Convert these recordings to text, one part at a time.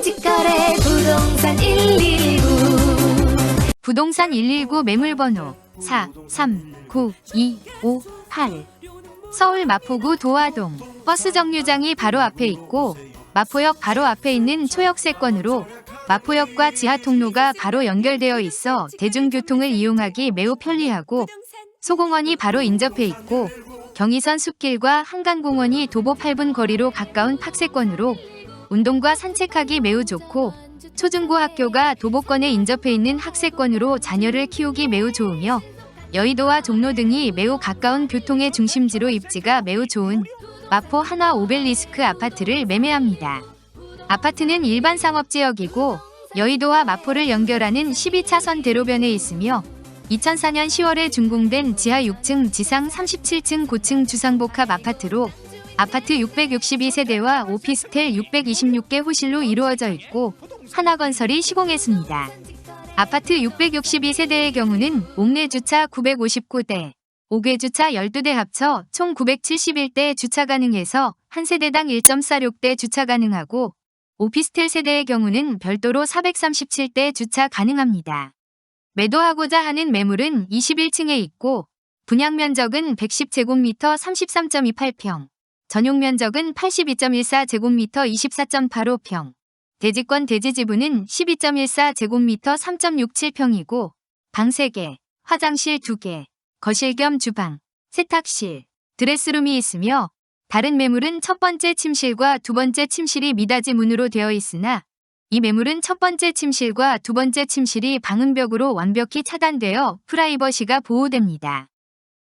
직거래 부동산 119 부동산 119 매물번호 4 3 9 2 5 8 서울 마포구 도화동. 버스 정류장이 바로 앞에 있고 마포역 바로 앞에 있는 초역세권으로 마포역과 지하 통로가 바로 연결되어 있어 대중교통을 이용하기 매우 편리하고 소공원이 바로 인접해 있고 경의선 숲길과 한강공원이 도보 8분 거리로 가까운 팍세권으로 운동과 산책하기 매우 좋고 초중고 학교가 도보권에 인접해 있는 학세권으로 자녀를 키우기 매우 좋으며 여의도와 종로 등이 매우 가까운 교통의 중심지로 입지가 매우 좋은 마포 한화 오벨리스크 아파트를 매매합니다. 아파트는 일반 상업지역이고 여의도와 마포를 연결하는 12차선 대로변에 있으며 2004년 10월에 준공된 지하 6층 지상 37층 고층 주상복합 아파트로 아파트 662세대와 오피스텔 626개 호실로 이루어져 있고 하나건설이 시공했습니다. 아파트 662세대의 경우는 옥내 주차 959대, 5개 주차 12대 합쳐 총 971대 주차 가능해서 한 세대당 1.46대 주차 가능하고 오피스텔 세대의 경우는 별도로 437대 주차 가능합니다. 매도하고자 하는 매물은 21층에 있고 분양 면적은 110제곱미터 33.28평, 전용 면적은 82.14제곱미터 24.85평, 대지권 대지 지분은 12.14제곱미터 3.67평이고 방 3개, 화장실 2개, 거실 겸 주방, 세탁실, 드레스룸이 있으며 다른 매물은 첫 번째 침실과 두 번째 침실이 미닫이 문으로 되어 있으나 이 매물은 첫 번째 침실과 두 번째 침실이 방음벽으로 완벽히 차단되어 프라이버시가 보호됩니다.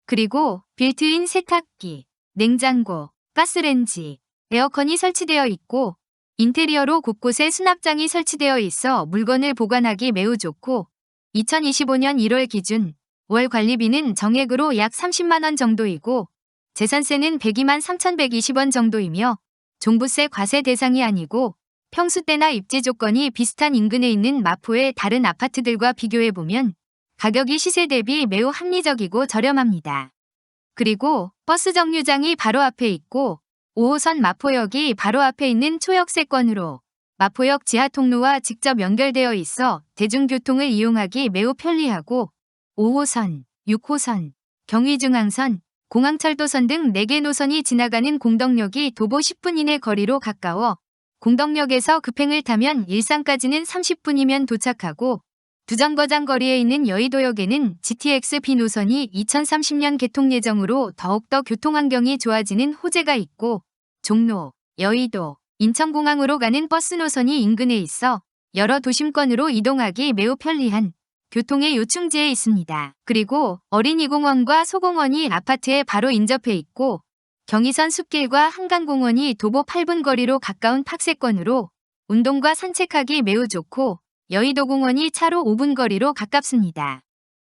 그리고 빌트인 세탁기, 냉장고, 가스렌지, 에어컨이 설치되어 있고 인테리어로 곳곳에 수납장이 설치되어 있어 물건을 보관하기 매우 좋고 2025년 1월 기준 월 관리비는 정액으로 약 30만원 정도이고 재산세는 102만 3,120원 정도이며 종부세 과세 대상이 아니고 평수 때나 입지 조건이 비슷한 인근에 있는 마포의 다른 아파트들과 비교해보면 가격이 시세 대비 매우 합리적이고 저렴합니다. 그리고 버스 정류장이 바로 앞에 있고 5호선 마포역이 바로 앞에 있는 초역세권으로 마포역 지하 통로와 직접 연결되어 있어 대중교통을 이용하기 매우 편리하고 5호선, 6호선, 경의중앙선, 공항철도선 등 4개 노선이 지나가는 공덕역이 도보 10분 이내 거리로 가까워 공덕역에서 급행을 타면 일산까지는 30분이면 도착하고 두정거장 거리에 있는 여의도역에는 GTX B 노선이 2030년 개통 예정으로 더욱더 교통 환경이 좋아지는 호재가 있고 종로, 여의도, 인천공항으로 가는 버스 노선이 인근에 있어 여러 도심권으로 이동하기 매우 편리한 교통의 요충지에 있습니다. 그리고 어린이공원과 소공원이 아파트에 바로 인접해 있고 경의선 숲길과 한강공원이 도보 8분 거리로 가까운 팍세권으로 운동과 산책하기 매우 좋고 여의도공원이 차로 5분 거리로 가깝습니다.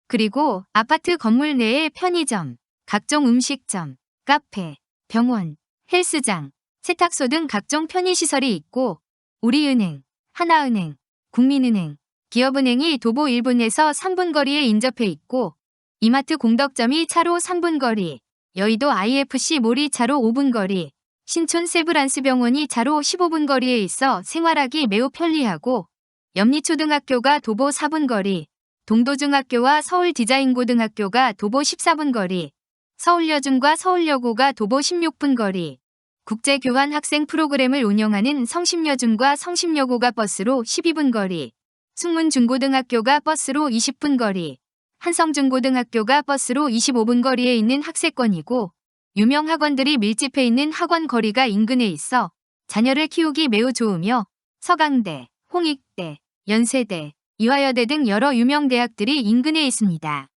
그리고 아파트 건물 내에 편의점, 각종 음식점, 카페, 병원, 헬스장, 세탁소 등 각종 편의시설이 있고 우리은행, 하나은행, 국민은행, 기업은행이 도보 1분에서 3분 거리에 인접해 있고 이마트 공덕점이 차로 3분 거리, 여의도 IFC 몰이 차로 5분 거리, 신촌 세브란스 병원이 차로 15분 거리에 있어 생활하기 매우 편리하고 염리초등학교가 도보 4분 거리, 동도중학교와 서울디자인고등학교가 도보 14분 거리, 서울여중과 서울여고가 도보 16분 거리, 국제교환 학생 프로그램을 운영하는 성심여중과 성심여고가 버스로 12분 거리, 숙문중고등학교가 버스로 20분 거리, 한성중고등학교가 버스로 25분 거리에 있는 학세권이고 유명 학원들이 밀집해 있는 학원 거리가 인근에 있어 자녀를 키우기 매우 좋으며 서강대, 홍익대, 연세대, 이화여대 등 여러 유명 대학들이 인근에 있습니다.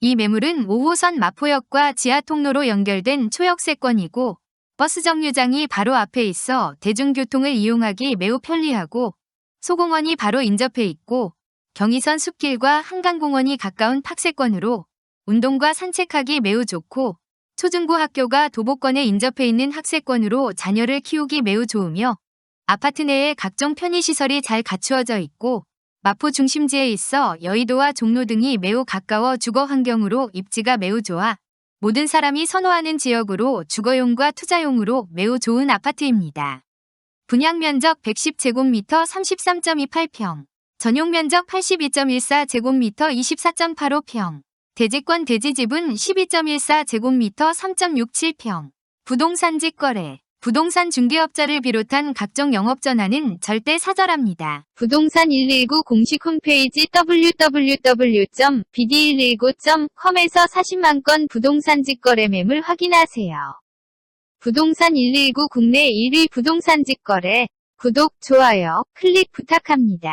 이 매물은 5호선 마포역과 지하 통로로 연결된 초역세권이고 버스 정류장이 바로 앞에 있어 대중교통을 이용하기 매우 편리하고 소공원이 바로 인접해 있고 경의선 숲길과 한강공원이 가까운 팍세권으로 운동과 산책하기 매우 좋고 초중고 학교가 도보권에 인접해 있는 학세권으로 자녀를 키우기 매우 좋으며 아파트 내에 각종 편의시설이 잘 갖추어져 있고 마포 중심지에 있어 여의도와 종로 등이 매우 가까워 주거 환경으로 입지가 매우 좋아 모든 사람이 선호하는 지역으로 주거용과 투자용으로 매우 좋은 아파트입니다. 분양 면적 110제곱미터 33.28평. 전용 면적 82.14제곱미터 24.85평. 대지권 대지집은 12.14제곱미터 3.67평. 부동산 직 거래. 부동산 중개업자를 비롯한 각종 영업 전화는 절대 사절합니다. 부동산 119 공식 홈페이지 www.bd119.com에서 40만 건 부동산 직거래 매물 확인하세요. 부동산 119 국내 1위 부동산 직거래 구독, 좋아요, 클릭 부탁합니다.